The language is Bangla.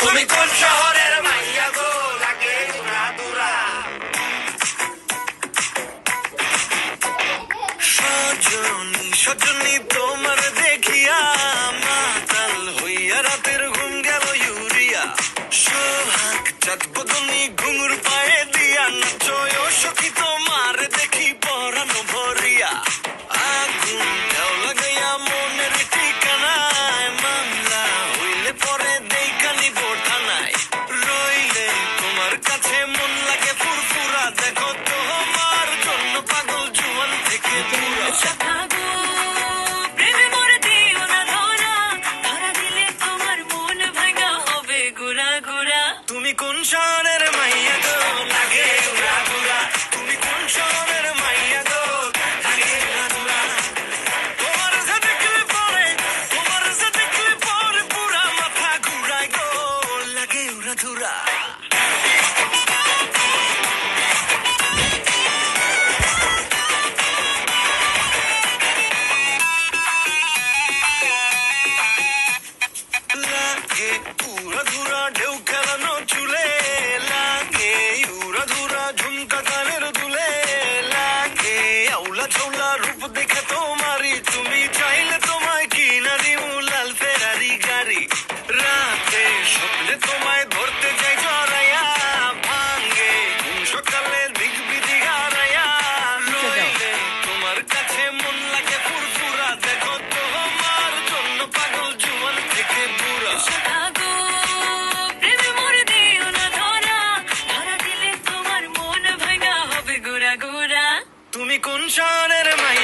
তুমি কোন শহরের মাইয়া গো? লাগে সজনী সজনী, তোমার দেখিয়া মাতাল হইয়া রাতের ঘুম গেল ইউরিয়া। সোহাগ চাঁদ বদনি ঘুঙুর পায়ে দিয়া নাচয় হবে গুড়া গুড়া তুমি কোন শহরের মাইয়া গো? লাগে উড়া দুরা তুমি কোন শহরের মাইয়া গো? লাগে উড়া দুরা তোমার যে দেখলে মাথা ঘুরায় গো। লাগে দুরা का रूप देख তুমি কোন শহরের মাই